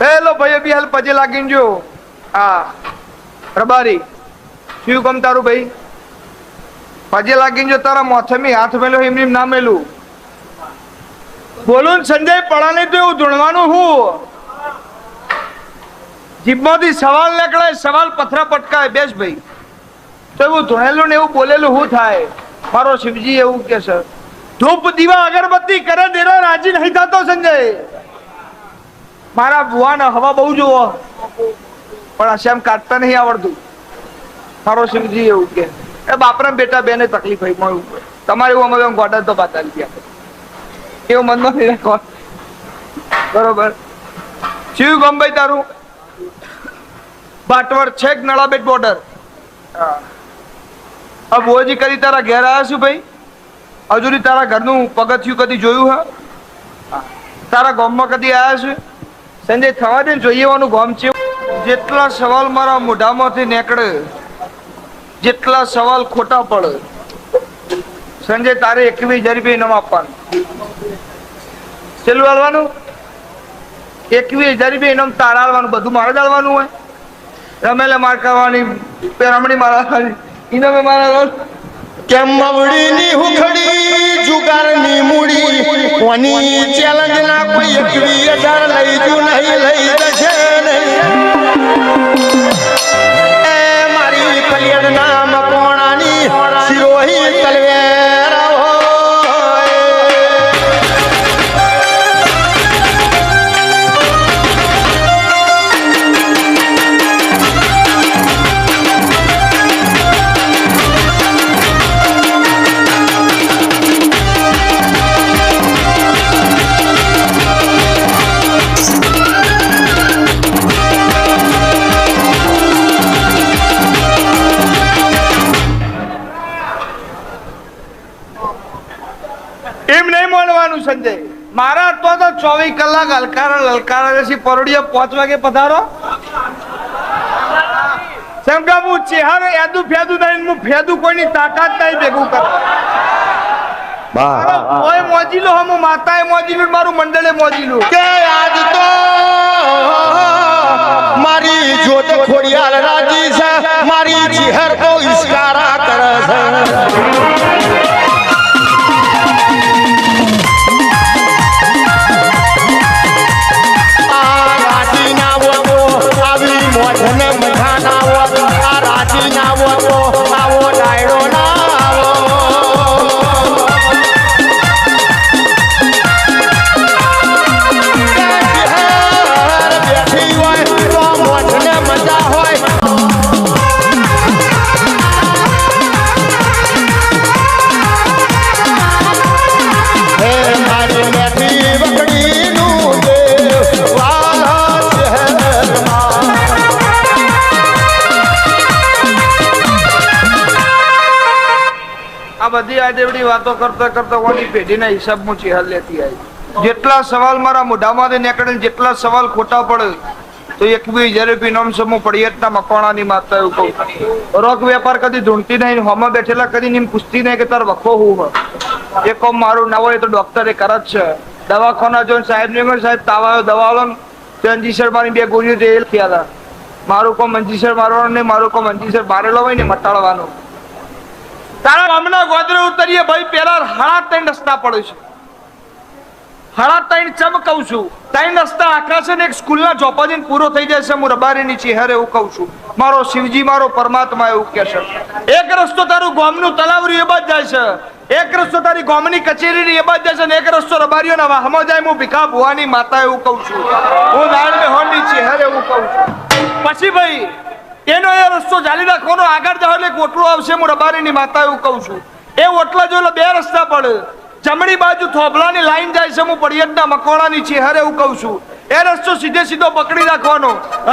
પેલો ભાઈ બી હાલ પજે લાગીને જો. હા રબારી, શું કમ તારું ભાઈ? પજે લાગીને જો તારા મોથમી હાથ મેલો એમની ના મેલું. બોલું સંજય પડાને તો એવું ધૂણવાનું હું. જીભમાંથી સવાલ નીકળે સવાલ પથરા પટકાય, બેસ ભાઈ. તો એવું ધૂણેલું ને એવું બોલેલું શું થાય? મારો શિવજી એવું કે છે. ધૂપ દીવા અગરબત્તી કરે દેરા રાજી નહીં થતો સંજય. મારા ભુવાને હવા બહુ જોવો પણ અશ્યામ કાઢતા નહીં આવડતું. મારો શિવજી એવું કે. એ બાપરા બેટા બેને તકલીફ હોય મળવું તમારે એવું અમે ગોડા તો પાતા ગયા. એવું મનમાં નહીં રાખવા. બરોબર. શિવ ગમભાઈ તારું. બાટવર છેક નળાબેટ બોર્ડર? હા. બોજી કરી તારા ઘેર આવ્યા છું ભાઈ? હજુ તારા ઘરનું પગથિયું કદી જોયું હા? હા. તારા ગામમાં કદી આવ્યા છે સંજય, થવા દે જોઈએ એવાનું ગામ છે. જેટલા સવાલ મારા મોઢામાંથી નીકળે, જેટલા સવાલ ખોટા પડે. સંજય, તારે એકવીસ હજાર રૂપિયા આપવાનું. છેલ્લું હાલવાનું? એકવીસ હજાર રૂપિયા ઇનામ તારા હાલવાનું, બધું મારે જ હાલવાનું હોય. રમેલે માર કરવાની પેરામણી મારવાની ઇનામે મારા કેમ મવડીની હુખડી? જુગારની મૂડી, કોની ચેલેન્જ ના કોઈ એકવી હજાર લઈ જુ નહીં, લઈ જશે નહીં. મારી કલ્યાણ નામ સંજય મારા તો તો ચોવીસ કલાક હલકારા લલકારા રહેશે પરોડીઓ પાંચ વાગે પધારો. કેમ કે હું ચેહારો એદું ફેદું નહીં હું ફેદું કોઈની તાકાત નહીં ભેગું કર. કોઈ મોજીલો હમ માતાએ મોજીલું ને મારું મંડળે મોજી મોજીલું. કે આજ તો આ બધી આદેવડી વાતો કરતા કરતા ઓની પેઢીના હિસાબમાં હાલ લેતી આવી. જેટલા સવાલ મારા મોઢામાંથી નીકળે જેટલા સવાલ ખોટા પડે, તો એકવીસ હજાર રૂપિયા નામ સમૂહ પડિયતના મકવાણાની માતા એવું કહું. રોક વેપાર કદી ઢૂંઢતી નહીં હોમાં બેઠેલા કદી નીમ પૂછતી નહીં કે તાર વખો હું હ એ કોમ મારું ના હોય તો ડોક્ટર કરે જ છે. દવાખાના જોઈને સાહેબ ને સાહેબ તાવ આવ્યો દવા લો ને, તો અંજીસર મારી બે ગોળીઓ તે એ થયા હતા મારું કોમ અંજીસર મારવાનું નહીં, મારું કોમ અંજીસર મારેલો હોય ને, મટાડવાનું. તારા ગામના ગોદરે ઉતરીએ ભાઈ પેલા હાડા ત્રણ રસ્તા પડે છે. હાડા ત્રણ ચમ કહું છું? ત્રણ રસ્તા આખા છે ને એક સ્કૂલના ચોપાજીને પૂરો થઈ જાય છે, હું રબારીની ચહેરે એવું કહું છું. મારો શિવજી, મારો પરમાત્મા એવું કે છે. એક રસ્તો તારું ગામનું તલાવરી એ બાજ જાય છે. એક રસ્તો તારી ગામની કચેરીની એ બાજ જાય છે ને એક રસ્તો રબારીઓના વાહમાં જાય, હું ભીખા ભુવાની માતા એવું કહું છું. હું નાળ મેહોણની ચહેરે એવું કહું છું. પછી ભાઈ એનો એ રસ્તો ચાલી રાખવાનો આગળ જાવ એટલે ઓટલો આવશે, હું રબારીની માતા એવું કહું છું. એ ઓટલા જો બે રસ્તા પડે. જમણી બાજુ થોભલાની લાઈન જાય છે, હું પડિયતના મકોડાની ચેહરે એવું કહું છું. એ રસ્તો સીધે સીધો પકડી રાખવાનો.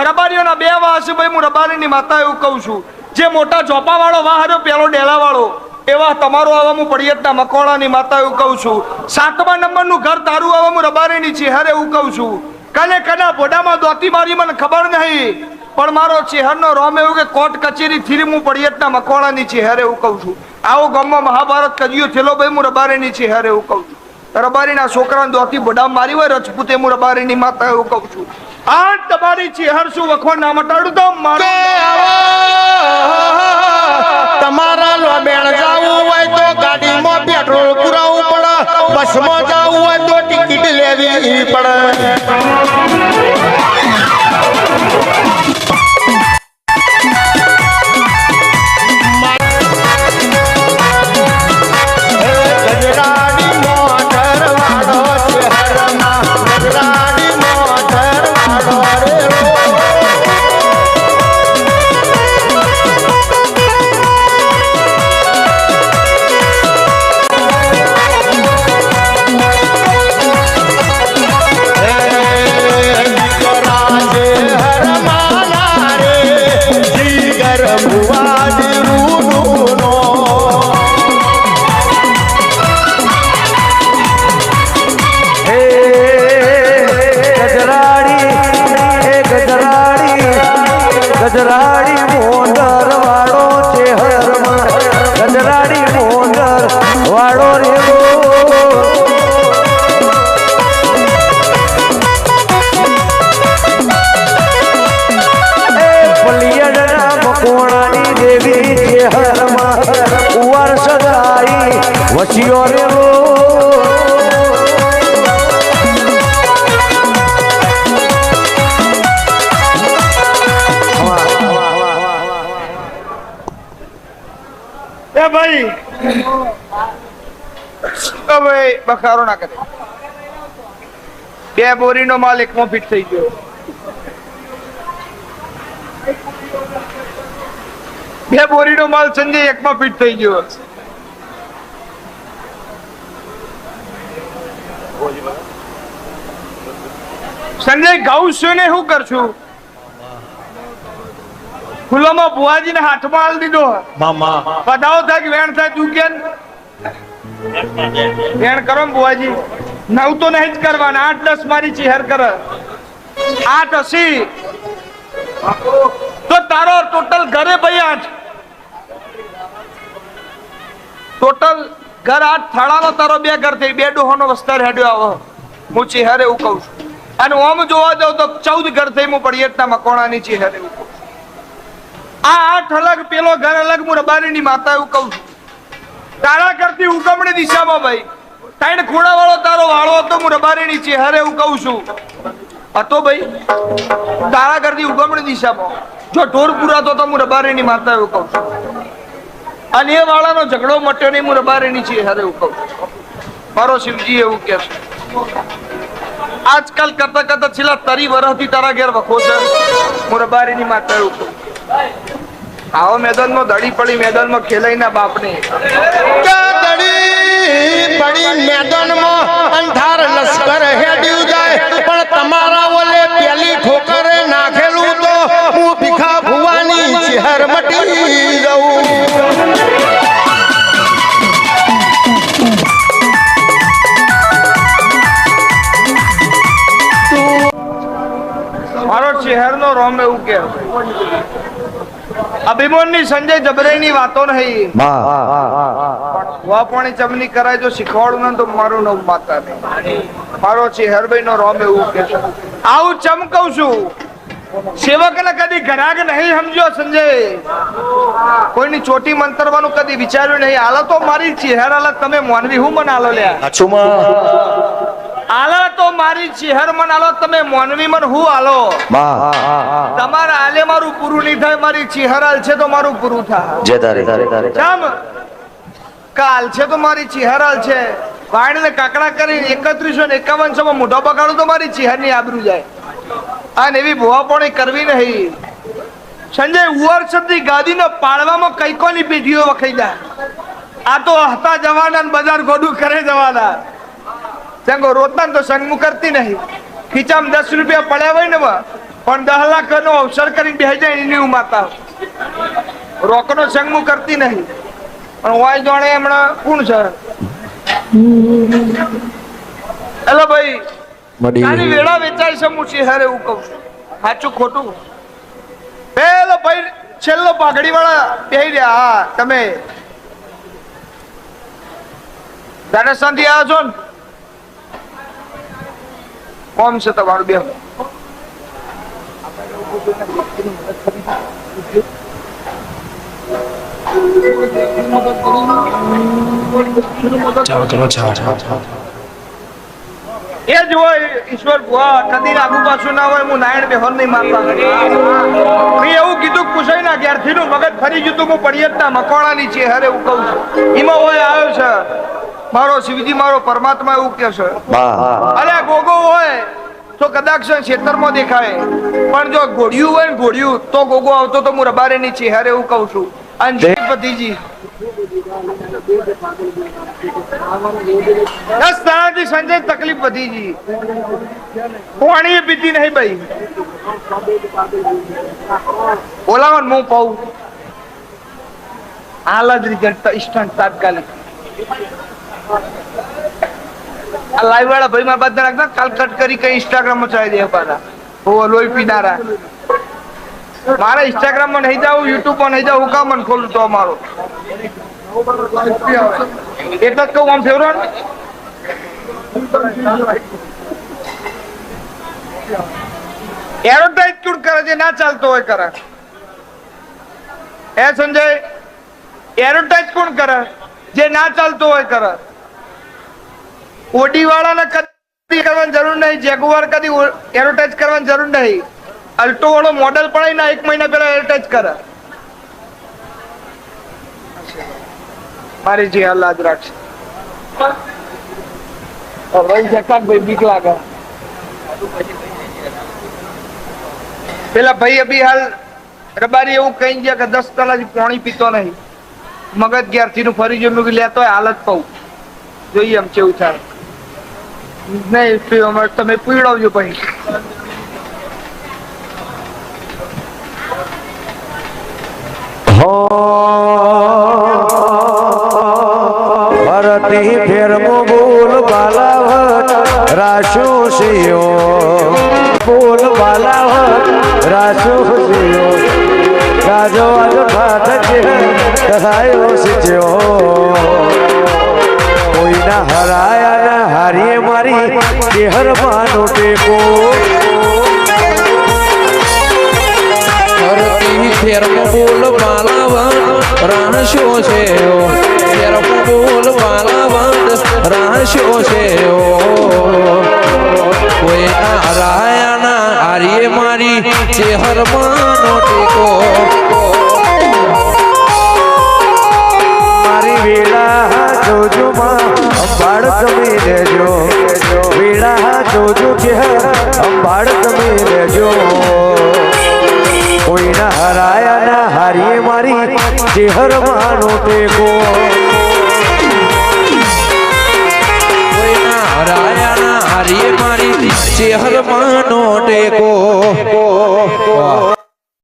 રબારીઓના બે વાહ છે ભાઈ, હું રબારીની માતા એવું કહું છું. જે મોટા ચોપા વાળો વાહ રહ્યો પેલો ડેલા વાળો એવા તમારો આવા હું પડિયતના મકોડાની માતા એવું કહું છું. સાતમા નંબરનું ઘર તારું આવા હું રબારીની ચેહરે એવું કહું છું. કને કના ભોડામાં દોતી મારી, મને ખબર નહીં. પણ મારો ચેહરનો રોમ એવું કે કોર્ટ કચેરી હું પડિયતના મકવાણાની ચેહરે એવું કહું છું. આવો ગામમાં મહાભારત કજિયો થેલો ભાઈ હું રબારીની ચેહરે એવું કહું છું. રબારીના છોકરાને દોથી બડા મારી હોય રજપૂતે હું રબારીની માતા એવું કહું છું. આ તમારી ચેહર શું વખવા ના મટાડું તો? મારું તમારા લોબેણ જાવું હોય તો ગાડીમાં પેટ્રોલ પુરાવવું પડે બસમાં જાવું હોય તો ટિકિટ લેવી પડે. 绝杀 હવે બખારો ના કરે. બે બોરીનો માલ એકમાં ફિટ થઈ ગયો. બે બોરીનો માલ સંજય એકમાં ફિટ થઈ ગયો. સંજય ઘઉં છું ને શું કરશું? ખુલ્લામાં બુવાજીને હાથમાં હાલ દીધો. પધાવ થાય કે વેણ થાય તું કેમ? વેણ કરો બુવાજી. નવ તો નહીં જ કરવાના. આઠ, દસ મારી ચિહર કર. આઠ, અસી. તો તારો ટોટલ ઘરે ભાઈ આઠ. ટોટલ ઘર આઠ થાળાનો તારો બે ઘર થઈ. બે ડોહોનો વસ્તાર હેડ્યો આવો. હું ચિહર એવું કહું છું. અને ઓમ જોવા જાવ તો ચૌદ ઘર થઈ હું પડિયટના મકોણાની ચેહર. એવું આ આઠ અલગ, પેલો ઘર અલગ હું રબારીની માતા એવું કહું છું. તારા કરતી ઉગમણી દિશામાં ભાઈ. ત્રણ ખોડા વાળો તારો વાળો હતો, હું રબારીની ચેહરે હું કહું છું. હતો ભાઈ, તારા કરતી ઉગમણી દિશામાં. જો ઢોર પુરાતો તો હું રબારીની માતા એવું કહું છું. અને એ વાળાનો ઝઘડો મટ્યો નહીં, હું રબારીની ચેહરે એવું કહું છું. મારો શિવજી એવું કે છે. આજકાલ કરતા કરતા છેલ્લા તરી વર્ષથી તારા ઘેર વખો છે. હું રબારીની માતા એવું કહું આવો મેદાનમાં દડી પડી મેદાનમાં ખેલાઈના બાપને. દડી પડી મેદાનમાં અંધાર લશ્કર હેડ્યું જાય પણ તમારા ઓલે પેલી ઠોકરે નાખેલું તો હું ભીખા ભુવાની ચહેર મટી જઉં. મારો ચહેરનો રોમ એવું કે. અભિમોનની સંજય જબરાઈની વાતો નહીં. વા પાણી ચમની કરાય જો શીખવાડું ને તો મારું નામ માતા નહીં મારો ચેહરભાઈ નો રોમ એવું કે આવું ચમકવ છું? સેવક ને કદી ઘરાક નહીં સમજ્યો સંજય. કોઈની ચોટી મંતરવાનું કદી વિચાર્યું નહીં. હાલતો મારી ચહેરા તમે માનવી હું મને હાલો લ્યા આલા તો મારી ચેહર મન આલો તમે મોનવી મન હું આલો? તમારા આલે મારું પૂરું નહીં થાય મારી ચેહરાલ છે તો મારું પૂરું થાય. ચમ કાલ છે તો મારી ચેહરાલ છે. વાણીને કાકડા કરીને એકત્રીસો ને એકાવનસો માં મોઢો બગાડું તો મારી ચહેરની આબરૂ જાય. અને એવી ભોવાપોણી કરવી નહીં. સંજય ઉવર શબ્દી ગાદીને પાડવામાં કઈ કોની પેઢીઓ વખાઈ જાય? આ તો હતા જવાના ને બજાર ગોડું કરે જવાના. સંગો રોતના તો સંગમું કરતી નહીં. ખીચામાં દસ રૂપિયા પડ્યા હોય ને પણ દહ લાખ નો અવસર કરીને બે જાય એની હું માતા. રોકનો સંગમું કરતી નહીં. પણ વાય જાણે હમણાં કોણ છે? એલો ભાઈ તારી વેળા વેચાય છે હું શહેર એવું કહું છું. સાચું ખોટું? પેલો ભાઈ છેલ્લો પાઘડી વાળા પહેરી રહ્યા. હા તમે. રાજસ્થાનથી આવ્યા છો ને. કોમ છે તમારું બે એ જ હોય ઈશ્વર ભુવા કદી આગુ પાછું ના હોય હું નારાયણ બેહોર નહીં મારતા મેં એવું કીધું પૂછાય ના ક્યારથી નું મગજ ફરી ગયું હું પડિયતના મકવાણાની છે હરે એવું કહું છું. એમાં હોય આવ્યો છે મારો શિવજી મારો પરમાત્મા એવું કે છે. અરે ગોગો હોય તો કદાચ ખેતરમાં દેખાય. પણ જો ઘોડિયું હોય ને ઘોડિયું તો ગોગો આવતો તો હું રબારે ની ચેહરે એવું કહું છું. અને પતિજી દસ દાડાથી સંજય તકલીફ વધી જી પાણી પીતી નહીં ભાઈ. બોલાવો ને હું પાઉં હાલ જ રિઝલ્ટ ઇન્સ્ટન્ટ તાત્કાલિક. આ લાઈવ વાળા ભાઈ મારા બધા રાખતા કાલ કટ કરી કઈ ઇન્સ્ટાગ્રામમાં ચાલી દે પાછા. ઓ, લોહી પીનારા. મારા ઇન્સ્ટાગ્રામમાં નહીં જાવ યુટ્યુબમાં નહીં જાવ હું કામ મને ખોલું તો મારો એટલે જ કહું, આમ ફેવરો એડવર્ટાઇઝ કોણ કરે છે? ના ચાલતો હોય કરે. એ સંજય? એડવર્ટાઇઝ કોણ કરે? જે ના ચાલતો હોય કરે. ઓડી વાળાને કદી કરવાની જરૂર નહીં જેગુઆર કદી એડવર્ટાઇઝ કરવાની જરૂર નહીં. અલ્ટો વાળો મોડેલ પડાય ને એક મહિના પહેલા એડવર્ટાઇઝ કરે. મારી જે હાલ જ રાખશે. ભાઈ બીક લાગે. પેલા ભાઈ અભી હાલ રબારી એવું કહી ગયા કે દસ કલાક પાણી પીતો નહીં. મગજ ગ્યારથી નું ફરી જમ્યું લેતો હાલત પાઉં જોઈએ એમ કેવું થાય. નહીં પીવા માટે તમે પીવડાવજો ભાઈ. ભરતી ફેરમો બોલ બાલાવત રાશુ સિયો. બોલ બાલાવત રાશુ સિયો. રાજો આજ ફાટ છે કહાયો સિચ્યો. કોઈના હરાયા ના હારીએ મારી દેહરમાનો ટેકો. ફેરમો બોલ માલાવંત રાણશો છે ફેરમો બોલ માલાવંત રાણશો છે કોઈ ના હરાયા ના હારીએ મારી ચેહરમાનો ટેકો. મારી વેળા eco.